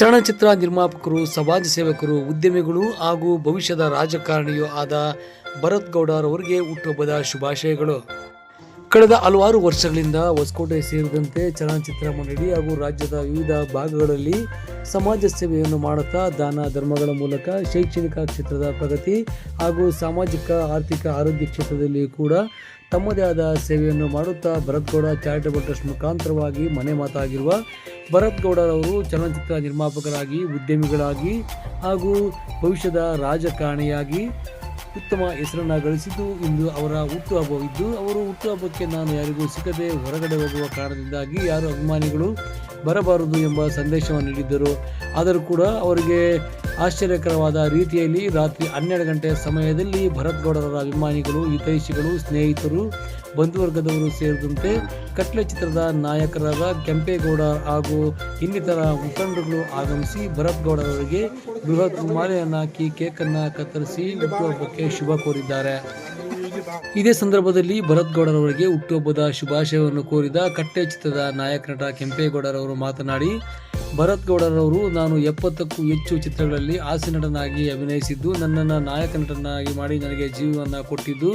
ಚಲನಚಿತ್ರ ನಿರ್ಮಾಪಕರು ಸಮಾಜ ಸೇವಕರು ಉದ್ಯಮಿಗಳು ಹಾಗೂ ಭವಿಷ್ಯದ ರಾಜಕಾರಣಿಯೂ ಆದ ಭರತ್ ಗೌಡರವರಿಗೆ ಹುಟ್ಟುಹಬ್ಬದ ಶುಭಾಶಯಗಳು. ಕಳೆದ ಹಲವಾರು ವರ್ಷಗಳಿಂದ ಹೊಸಕೋಟೆ ಸೇರಿದಂತೆ ಚಲನಚಿತ್ರ ಮಂಡಳಿ ಹಾಗೂ ರಾಜ್ಯದ ವಿವಿಧ ಭಾಗಗಳಲ್ಲಿ ಸಮಾಜ ಸೇವೆಯನ್ನು ಮಾಡುತ್ತಾ ದಾನ ಧರ್ಮಗಳ ಮೂಲಕ ಶೈಕ್ಷಣಿಕ ಕ್ಷೇತ್ರದ ಪ್ರಗತಿ ಹಾಗೂ ಸಾಮಾಜಿಕ, ಆರ್ಥಿಕ ಆರೋಗ್ಯ ಕ್ಷೇತ್ರದಲ್ಲಿ ಕೂಡ ತಮ್ಮದೇ ಆದ ಸೇವೆಯನ್ನು ಮಾಡುತ್ತಾ ಭರತ್ಗೌಡ ಚಾರಿಟಬಲ್ ಟ್ರಸ್ಟ್ ಮುಖಾಂತರವಾಗಿ ಮನೆ ಮಾತಾಗಿರುವ ಭರತ್ಗೌಡರವರು ಚಲನಚಿತ್ರ ನಿರ್ಮಾಪಕರಾಗಿ, ಉದ್ಯಮಿಗಳಾಗಿ ಹಾಗೂ ಭವಿಷ್ಯದ ರಾಜಕಾರಣಿಯಾಗಿ ಉತ್ತಮ ಹೆಸರನ್ನು ಗಳಿಸಿದ್ದು ಇಂದು ಅವರ ಹುಟ್ಟುಹಬ್ಬವಿದ್ದು ಅವರು ಹುಟ್ಟುಹಬ್ಬಕ್ಕೆ ನಾನು ಯಾರಿಗೂ ಸಿಗದೆ ಹೊರಗಡೆ ಹೋಗುವ ಕಾರಣದಿಂದಾಗಿ ಯಾರು ಅಭಿಮಾನಿಗಳು ಬರಬಾರದು ಎಂಬ ಸಂದೇಶವನ್ನು ನೀಡಿದ್ದರು. ಆದರೂ ಕೂಡ ಅವರಿಗೆ ಆಶ್ಚರ್ಯಕರವಾದ ರೀತಿಯಲ್ಲಿ ರಾತ್ರಿ ಹನ್ನೆರಡು ಗಂಟೆ ಸಮಯದಲ್ಲಿ ಭರತ್ಗೌಡರ ಅಭಿಮಾನಿಗಳು, ಹಿತೈಷಿಗಳು, ಸ್ನೇಹಿತರು, ಬಂಧುವರ್ಗದವರು ಸೇರಿದಂತೆ ಕಟ್ಲೆ ಚಿತ್ರದ ನಾಯಕರಾದ ಕೆಂಪೇಗೌಡ ಹಾಗೂ ಇನ್ನಿತರ ಮುಖಂಡರುಗಳು ಆಗಮಿಸಿ ಭರತ್ಗೌಡರವರಿಗೆ ಬೃಹತ್ ಮಾಲೆಯನ್ನು ಹಾಕಿ ಕೇಕನ್ನು ಕತ್ತರಿಸಿ ಹುಟ್ಟುಹಬ್ಬಕ್ಕೆ ಶುಭ ಕೋರಿದ್ದಾರೆ. ಇದೇ ಸಂದರ್ಭದಲ್ಲಿ ಭರತ್ಗೌಡರವರಿಗೆ ಹುಟ್ಟುಹಬ್ಬದ ಶುಭಾಶಯವನ್ನು ಕೋರಿದ ಕಟ್ಟೆ ಚಿತ್ರದ ನಾಯಕ ನಟ ಕೆಂಪೇಗೌಡರವರು ಮಾತನಾಡಿ ಭರತ್ ಗೌಡರವರು ನಾನು ಎಪ್ಪತ್ತಕ್ಕೂ ಹೆಚ್ಚು ಚಿತ್ರಗಳಲ್ಲಿ ಹಾಸ್ಯ ನಟನಾಗಿ ಅಭಿನಯಿಸಿದ್ದು, ನನ್ನನ್ನು ನಾಯಕ ನಟನಾಗಿ ಮಾಡಿ ನನಗೆ ಜೀವವನ್ನು ಕೊಟ್ಟಿದ್ದು,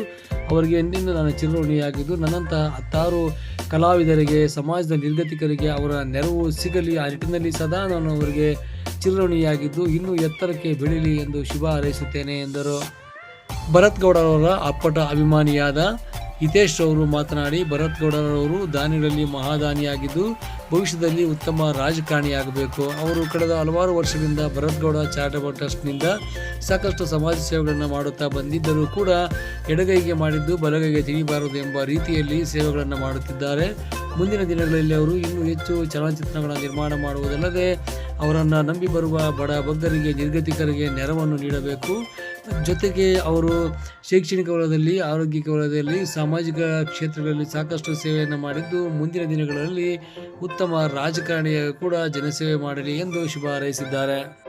ಅವರಿಗೆ ಎಂದಿನಿಂದ ನಾನು ಚಿರಋಣಿಯಾಗಿದ್ದು, ನನ್ನಂತಹ ಹತ್ತಾರು ಕಲಾವಿದರಿಗೆ, ಸಮಾಜದ ನಿರ್ಗತಿಕರಿಗೆ ಅವರ ನೆರವು ಸಿಗಲಿ, ಆ ನಿಟ್ಟಿನಲ್ಲಿ ಸದಾ ನಾನು ಅವರಿಗೆ ಚಿರಋಣಿಯಾಗಿದ್ದು, ಇನ್ನೂ ಎತ್ತರಕ್ಕೆ ಬೆಳೀಲಿ ಎಂದು ಶುಭ ಹಾರೈಸುತ್ತೇನೆ ಎಂದರು. ಭರತ್ ಗೌಡರವರ ಅಪ್ಪಟ ಅಭಿಮಾನಿಯಾದ ಹಿತೇಶ್ ಅವರು ಮಾತನಾಡಿ ಭರತ್ ಗೌಡರವರು ದಾನಿಗಳಲ್ಲಿ ಮಹಾದಾನಿಯಾಗಿದ್ದು, ಭವಿಷ್ಯದಲ್ಲಿ ಉತ್ತಮ ರಾಜಕಾರಣಿಯಾಗಬೇಕು. ಅವರು ಕಳೆದ ಹಲವಾರು ವರ್ಷಗಳಿಂದ ಭರತ್ ಗೌಡ ಚಾರಿಟಬಲ್ ಟ್ರಸ್ಟ್ನಿಂದ ಸಾಕಷ್ಟು ಸಮಾಜ ಸೇವೆಗಳನ್ನು ಮಾಡುತ್ತಾ ಬಂದಿದ್ದರೂ ಕೂಡ ಎಡಗೈಗೆ ಮಾಡಿದ್ದು ಬಲಗೈಗೆ ತಿಳಿಬಾರದು ಎಂಬ ರೀತಿಯಲ್ಲಿ ಸೇವೆಗಳನ್ನು ಮಾಡುತ್ತಿದ್ದಾರೆ. ಮುಂದಿನ ದಿನಗಳಲ್ಲಿ ಅವರು ಇನ್ನೂ ಹೆಚ್ಚು ಚಲನಚಿತ್ರಗಳ ನಿರ್ಮಾಣ ಮಾಡುವುದಲ್ಲದೆ ಅವರನ್ನು ನಂಬಿ ಬರುವ ಬಡ ಭಕ್ತರಿಗೆ, ನಿರ್ಗತಿಕರಿಗೆ ನೆರವನ್ನು ನೀಡಬೇಕು. ಜೊತೆಗೆ ಅವರು ಶೈಕ್ಷಣಿಕ ವಲಯದಲ್ಲಿ ಆರೋಗ್ಯಕ ವಲಯದಲ್ಲಿ, ಸಾಮಾಜಿಕ ಕ್ಷೇತ್ರಗಳಲ್ಲಿ ಸಾಕಷ್ಟು ಸೇವೆಯನ್ನು ಮಾಡಿದ್ದು, ಮುಂದಿನ ದಿನಗಳಲ್ಲಿ ಉತ್ತಮ ರಾಜಕಾರಣಿಯ ಕೂಡ ಜನಸೇವೆ ಮಾಡಲಿ ಎಂದು ಶುಭ ಹಾರೈಸಿದ್ದಾರೆ.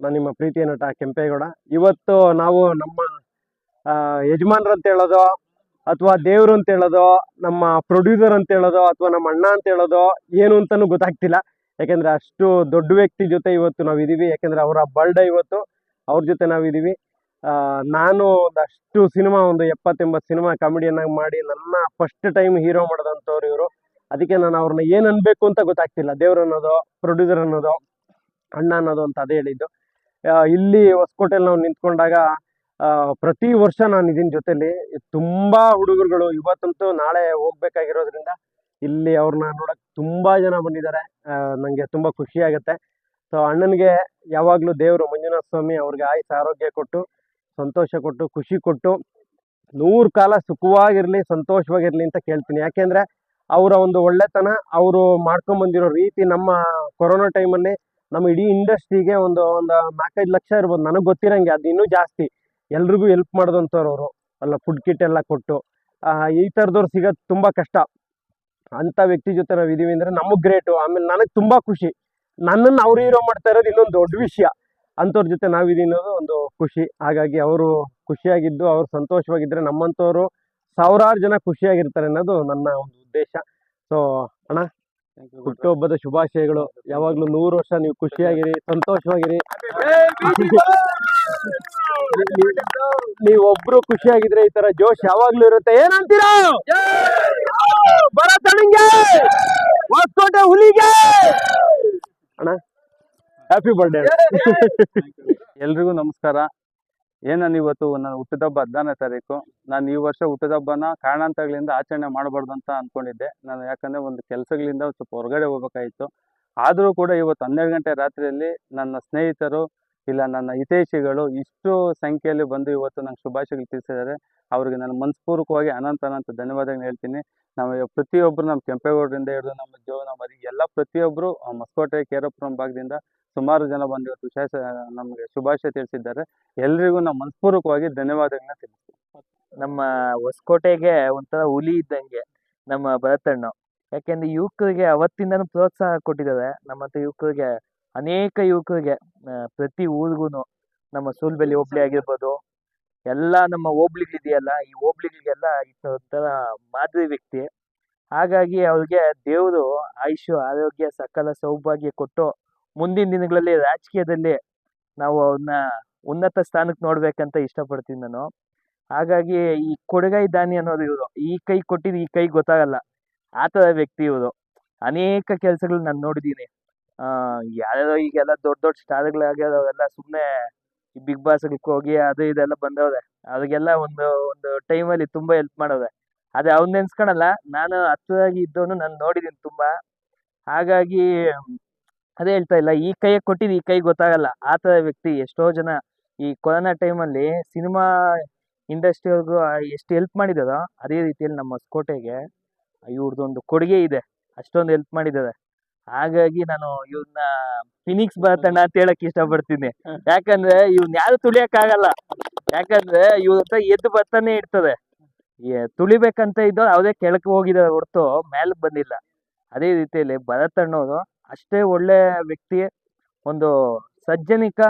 ನಾನು ನಿಮ್ಮ ಪ್ರೀತಿಯ ನಟ ಕೆಂಪೇಗೌಡ. ಇವತ್ತು ನಾವು ನಮ್ಮ ಯಜಮಾನ್ರು ಅಂತ ಹೇಳೋದು ಅಥವಾ ದೇವ್ರು ಅಂತ ಹೇಳೋದು ನಮ್ಮ ಪ್ರೊಡ್ಯೂಸರ್ ಅಂತ ಹೇಳೋದು ಅಥವಾ ನಮ್ಮ ಅಣ್ಣ ಅಂತ ಹೇಳೋದು ಏನು ಅಂತಾನು ಗೊತ್ತಾಗ್ತಿಲ್ಲ. ಯಾಕೆಂದ್ರೆ ಅಷ್ಟು ದೊಡ್ಡ ವ್ಯಕ್ತಿ ಜೊತೆ ಇವತ್ತು ನಾವು ಇದೀವಿ ಯಾಕೆಂದ್ರೆ ಅವರ ಬರ್ಡೇ ಇವತ್ತು. ಅವ್ರ ಜೊತೆ ನಾವು ಇದೀವಿ ಆ, ನಾನು ಒಂದಷ್ಟು ಸಿನಿಮಾ ಒಂದು ಎಪ್ಪತ್ತೆಂಬತ್ತು ಸಿನಿಮಾ ಕಾಮಿಡಿಯನ್ನಾಗಿ ಮಾಡಿ ನನ್ನ ಫಸ್ಟ್ ಟೈಮ್ ಹೀರೋ ಮಾಡಿದಂಥವ್ರು ಇವರು. ಅದಕ್ಕೆ ನಾನು ಅವ್ರನ್ನ ಏನು ಅನ್ಬೇಕು ಅಂತ ಗೊತ್ತಾಗ್ತಿಲ್ಲ. ದೇವ್ರು ಅನ್ನೋದು ಪ್ರೊಡ್ಯೂಸರ್ ಅನ್ನೋದು ಅಣ್ಣ ಅನ್ನೋದು ಅಂತ ಅದೇ ಹೇಳಿದ್ದು. ಇಲ್ಲಿ ಹೊಸಕೋಟೆಯಲ್ಲಿ ನಾವು ನಿಂತ್ಕೊಂಡಾಗ ಪ್ರತಿ ವರ್ಷ ನಾನು ಇದನ್ ಜೊತೆಲಿ ತುಂಬಾ ಹುಡುಗರುಗಳು ಇವತ್ತಂತೂ ನಾಳೆ ಹೋಗ್ಬೇಕಾಗಿರೋದ್ರಿಂದ ಇಲ್ಲಿ ಅವ್ರನ್ನ ನೋಡಕ್ ತುಂಬಾ ಜನ ಬಂದಿದ್ದಾರೆ. ನನಗೆ ನಂಗೆ ತುಂಬಾ ಖುಷಿ ಆಗುತ್ತೆ. ಸೊ ಅಣ್ಣನಿಗೆ ಯಾವಾಗಲೂ ದೇವರು ಮಂಜುನಾಥ ಸ್ವಾಮಿ ಅವ್ರಿಗೆ ಆಯುಸ್ ಆರೋಗ್ಯ ಕೊಟ್ಟು, ಸಂತೋಷ ಕೊಟ್ಟು, ಖುಷಿ ಕೊಟ್ಟು, ನೂರು ಕಾಲ ಸುಖವಾಗಿರಲಿ, ಸಂತೋಷವಾಗಿರಲಿ ಅಂತ ಕೇಳ್ತೀನಿ. ಯಾಕೆಂದ್ರೆ ಅವರ ಒಂದು ಒಳ್ಳೆತನ, ಅವರು ಮಾಡ್ಕೊಂಬಂದಿರೋ ರೀತಿ ನಮ್ಮ ಕೊರೋನಾ ಟೈಮಲ್ಲಿ ನಮ್ಮ ಇಡೀ ಇಂಡಸ್ಟ್ರಿಗೆ ಒಂದು ಒಂದು ನಾಲ್ಕೈದು ಲಕ್ಷ ಇರ್ಬೋದು. ನನಗೆ ಗೊತ್ತಿರಂಗೆ ಅದು ಇನ್ನೂ ಜಾಸ್ತಿ. ಎಲ್ರಿಗೂ ಹೆಲ್ಪ್ ಮಾಡಿದಂಥವ್ರು ಅವರು. ಅಲ್ಲ ಫುಡ್ ಕಿಟ್ ಎಲ್ಲ ಕೊಟ್ಟು. ಈ ಥರದವ್ರು ಸಿಗೋದು ತುಂಬ ಕಷ್ಟ. ಅಂಥ ವ್ಯಕ್ತಿ ಜೊತೆ ನಾವು ಇದೀವಿ ಅಂದರೆ ನಮಗೆ ಗ್ರೇಟು ಆಮೇಲೆ ನನಗೆ ತುಂಬ ಖುಷಿ. ನನ್ನನ್ನು ಅವ್ರು ಹೀರೋ ಮಾಡ್ತಾ ಇರೋದು ಇನ್ನೊಂದು ದೊಡ್ಡ ವಿಷಯ. ಅಂಥವ್ರ ಜೊತೆ ನಾವು ಅನ್ನೋದು ಒಂದು ಖುಷಿ. ಹಾಗಾಗಿ ಅವರು ಖುಷಿಯಾಗಿದ್ದು, ಅವ್ರು ಸಂತೋಷವಾಗಿದ್ದರೆ ನಮ್ಮಂಥವ್ರು ಸಾವಿರಾರು ಜನ ಖುಷಿಯಾಗಿರ್ತಾರೆ ಅನ್ನೋದು ನನ್ನ ಒಂದು ಉದ್ದೇಶ. ಸೊ ಅಣ್ಣ ಹುಟ್ಟುಹಬ್ಬದ ಶುಭಾಶಯಗಳು. ಯಾವಾಗಲೂ ನೂರು ವರ್ಷ ನೀವು ಖುಷಿಯಾಗಿರಿ ಸಂತೋಷವಾಗಿರಿ. ನೀವೊಬ್ರು ಖುಷಿಯಾಗಿದ್ರೆ ಈ ತರ ಜೋಶ್ ಯಾವಾಗ್ಲೂ ಇರುತ್ತೆ. ಏನಂತೀರಾ? ಭರತನಿಗೆ! ಹೊಸಕೋಟೆ ಹುಲಿಗೆ! ಅಣ್ಣ ಹ್ಯಾಪಿ ಬರ್ಡೇ ಎಲ್ರಿಗೂ ನಮಸ್ಕಾರ. ಏನ್ ನಾನು ಇವತ್ತು ನನ್ನ ಹುಟ್ಟಿದಬ್ಬ ಹದಿನಾರನೇ ತಾರೀಕು, ನಾನು ಈ ವರ್ಷ ಹುಟ್ಟಿದಬ್ಬನ ಕಾರಣಾಂತರಗಳಿಂದ ಆಚರಣೆ ಮಾಡಬಾರ್ದು ಅಂತ ಅನ್ಕೊಂಡಿದ್ದೆ. ನಾನು ಯಾಕಂದ್ರೆ ಒಂದು ಕೆಲಸಗಳಿಂದ ಸ್ವಲ್ಪ ಹೊರಗಡೆ ಹೋಗ್ಬೇಕಾಗಿತ್ತು. ಆದರೂ ಕೂಡ ಇವತ್ತು ಹನ್ನೆರಡು ಗಂಟೆ ರಾತ್ರಿಯಲ್ಲಿ ನನ್ನ ಸ್ನೇಹಿತರು ಇಲ್ಲ ನನ್ನ ಹಿತೈಷಿಗಳು ಇಷ್ಟು ಸಂಖ್ಯೆಯಲ್ಲಿ ಬಂದು ಇವತ್ತು ನಂಗೆ ಶುಭಾಶಯಗಳು ತಿಳಿಸಿದ್ದಾರೆ. ಅವ್ರಿಗೆ ನಾನು ಮನಸ್ಪೂರ್ವಕವಾಗಿ ಅನಂತ ಅನಂತ ಧನ್ಯವಾದಗಳು ಹೇಳ್ತೀನಿ. ನಾವು ಪ್ರತಿಯೊಬ್ಬರು ನಮ್ಮ ಕೆಂಪೇಗೌಡರಿಂದ ಹಿಡಿದು ನಮ್ಮ ಜೋ, ನಮ್ಮ ಎಲ್ಲ ಪ್ರತಿಯೊಬ್ಬರು ಮಸ್ಕೋಟೆ ಕೇರಪುರಂ ಭಾಗದಿಂದ ಸುಮಾರು ಜನ ಬಂದು ಇವತ್ತು ವಿಶೇಷ, ನಮಗೆ ಶುಭಾಶಯ ತಿಳಿಸಿದ್ದಾರೆ. ಎಲ್ರಿಗೂ ನಾವು ಮನಸ್ಪೂರ್ವಕವಾಗಿ ಧನ್ಯವಾದಗಳನ್ನ ತಿಳಿಸ್ತೀವಿ ನಮ್ಮ ಹೊಸಕೋಟೆಗೆ ಒಂಥರ ಹುಲಿ ಇದ್ದಂಗೆ ನಮ್ಮ ಭರತಣ್ಣ. ಯಾಕೆಂದ್ರೆ ಯುವಕರಿಗೆ ಅವತ್ತಿಂದನೂ ಪ್ರೋತ್ಸಾಹ ಕೊಟ್ಟಿದ್ದಾರೆ. ನಮ್ಮಂತ ಯುವಕರಿಗೆ, ಅನೇಕ ಯುವಕರಿಗೆ ಪ್ರತಿ ಊರಿಗೂ ನಮ್ಮ ಸೂಲ್ಬೆಲಿ ಹೋಬ್ಳಿ ಆಗಿರ್ಬೋದು, ಎಲ್ಲ ನಮ್ಮ ಹೋಬ್ಳಿಗಳಿದೆಯಲ್ಲ, ಈ ಹೋಬ್ಳಿಗಳಿಗೆಲ್ಲ ಒಂಥರ ಮಾದರಿ ವ್ಯಕ್ತಿ. ಹಾಗಾಗಿ ಅವ್ರಿಗೆ ದೇವರು ಆಯುಷ್ಯ ಆರೋಗ್ಯ, ಸಕಲ ಸೌಭಾಗ್ಯ ಕೊಟ್ಟು ಮುಂದಿನ ದಿನಗಳಲ್ಲಿ ರಾಜಕೀಯದಲ್ಲಿ ನಾವು ಅವ್ರನ್ನ ಉನ್ನತ ಸ್ಥಾನಕ್ಕೆ ನೋಡ್ಬೇಕಂತ ಇಷ್ಟಪಡ್ತೀನಿ ನಾನು. ಹಾಗಾಗಿ ಈ ಕೊಡುಗೈ ದಾನಿ ಅನ್ನೋದು ಇವರು, ಈ ಕೈ ಕೊಟ್ಟಿದ್ದು ಈ ಕೈ ಗೊತ್ತಾಗಲ್ಲ. ಆ ಥರ ವ್ಯಕ್ತಿ ಇವರು. ಅನೇಕ ಕೆಲಸಗಳು ನಾನು ನೋಡಿದ್ದೀನಿ. ಯಾರ್ಯಾರೋ ಈಗೆಲ್ಲ ದೊಡ್ಡ ದೊಡ್ಡ ಸ್ಟಾರ್ಗಳಾಗ್ಯಾರವರೆಲ್ಲ ಸುಮ್ಮನೆ ಬಿಗ್ ಬಾಸ್ಗೆ ಹೋಗಿ ಅದು ಇದೆಲ್ಲ ಬಂದವ್ರೆ. ಅವ್ರಿಗೆಲ್ಲ ಒಂದು ಒಂದು ಟೈಮಲ್ಲಿ ತುಂಬ ಹೆಲ್ಪ್ ಮಾಡೋರೆ ಅದೇ ಅವ್ನ ನೆನ್ಸ್ಕೊಳಲ್ಲ, ನಾನು ಹತ್ತಿರಾಗಿ ಇದ್ದವನು ನಾನು ನೋಡಿದ್ದೀನಿ ತುಂಬ. ಹಾಗಾಗಿ ಅದೇ ಹೇಳ್ತಾ ಇಲ್ಲ. ಈ ಕೈಗೆ ಕೊಟ್ಟಿದ್ದು ಈ ಕೈ ಗೊತ್ತಾಗಲ್ಲ. ಆ ಥರ ವ್ಯಕ್ತಿ ಎಷ್ಟೋ ಜನ ಈ ಕೊರೋನಾ ಟೈಮಲ್ಲಿ ಸಿನಿಮಾ ಇಂಡಸ್ಟ್ರಿಯವ್ರಿಗೂ ಎಷ್ಟು ಹೆಲ್ಪ್ ಮಾಡಿದಾರೋ ಅದೇ ರೀತಿಯಲ್ಲಿ ನಮ್ಮ ಹೊಸಕೋಟೆಗೆ ಇವ್ರದ್ದೊಂದು ಕೊಡುಗೆ ಇದೆ. ಅಷ್ಟೊಂದು ಹೆಲ್ಪ್ ಮಾಡಿದ್ದಾರೆ. ಹಾಗಾಗಿ ನಾನು ಇವ್ರನ್ನ ಫಿನಿಕ್ಸ್ ಬರ್ತಣ್ಣ ಅಂತ ಹೇಳಕ್ ಇಷ್ಟಪಡ್ತೀನಿ. ಯಾಕಂದ್ರೆ ಇವ್ನ ಯಾರು ತುಳಿಯಕ್ಕಾಗಲ್ಲ. ಯಾಕಂದ್ರೆ ಇವ್ರ ಹತ್ರ ಎದ್ದು ಬರ್ತಾನೆ ಇರ್ತದೆ. ತುಳಿಬೇಕಂತ ಇದ್ದೋ ಅವರೇ ಕೆಳಕ್ಕೆ ಹೋಗಿದ್ದಾರೆ ಹೊರತು ಮೇಲೆ ಬಂದಿಲ್ಲ. ಅದೇ ರೀತಿಯಲ್ಲಿ ಭರತಣ್ಣವರು ಅಷ್ಟೇ ಒಳ್ಳೆ ವ್ಯಕ್ತಿ, ಒಂದು ಸಜ್ಜನಿಕ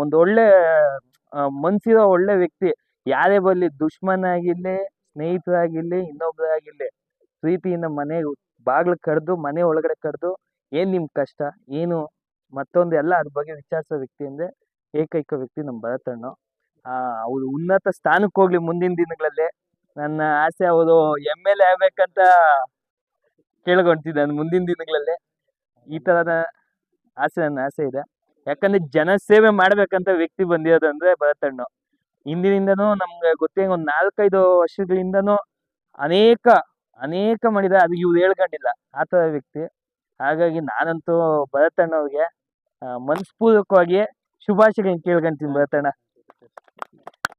ಒಂದು ಒಳ್ಳೆ ಮನಸ್ಸಿರೋ ಮನ್ಸಿರೋ ಒಳ್ಳೆ ವ್ಯಕ್ತಿ. ಯಾರೇ ಬರಲಿ ದುಶ್ಮನ್ ಆಗಿರ್ಲಿ ಸ್ನೇಹಿತರಾಗಿರ್ಲಿ ಇನ್ನೊಬ್ಬರಾಗಿರ್ಲಿ ಪ್ರೀತಿಯಿಂದ ಮನೆ ಬಾಗ್ಲು ಕರೆದು ಮನೆ ಒಳಗಡೆ ಕರೆದು ಏನು ನಿಮ್ಮ ಕಷ್ಟ, ಏನು, ಮತ್ತೊಂದು ಎಲ್ಲ ಅದ್ರ ಬಗ್ಗೆ ವಿಚಾರಿಸೋ ವ್ಯಕ್ತಿ ಅಂದ್ರೆ ಏಕೈಕ ವ್ಯಕ್ತಿ ನಮ್ಮ ಭರತಣ್ಣ. ಅವರು ಉನ್ನತ ಸ್ಥಾನಕ್ಕೆ ಹೋಗ್ಲಿ ಮುಂದಿನ ದಿನಗಳಲ್ಲಿ. ನನ್ನ ಆಸೆ ಅವರು ಎಂ ಎಲ್ ಎ ಆಗ್ಬೇಕಂತ ನಾನು ಮುಂದಿನ ದಿನಗಳಲ್ಲಿ. ಈ ಥರದ ಆಸೆ ನನ್ನ ಆಸೆ ಇದೆ. ಯಾಕಂದ್ರೆ ಜನಸೇವೆ ಮಾಡ್ಬೇಕಂತ ವ್ಯಕ್ತಿ ಬಂದಿರೋದಂದ್ರೆ ಭರತಣ್ಣು. ಹಿಂದಿನಿಂದನೂ ನಮ್ಗೆ ಗೊತ್ತೇ, ಒಂದು ನಾಲ್ಕೈದು ವರ್ಷಗಳಿಂದನೂ ಅನೇಕ ಅನೇಕ ಮಾಡಿದ, ಅದು ಇವ್ರು ಹೇಳ್ಕೊಂಡಿಲ್ಲ, ಆ ಥರ ವ್ಯಕ್ತಿ. ಹಾಗಾಗಿ ನಾನಂತೂ ಭರತಣ್ಣವ್ರಿಗೆ ಮನಸ್ಪೂರ್ವಕವಾಗಿ ಶುಭಾಶಯಗಳನ್ನ ಕೇಳ್ಕೊಂತೀನಿ ಭರತಣ್ಣ.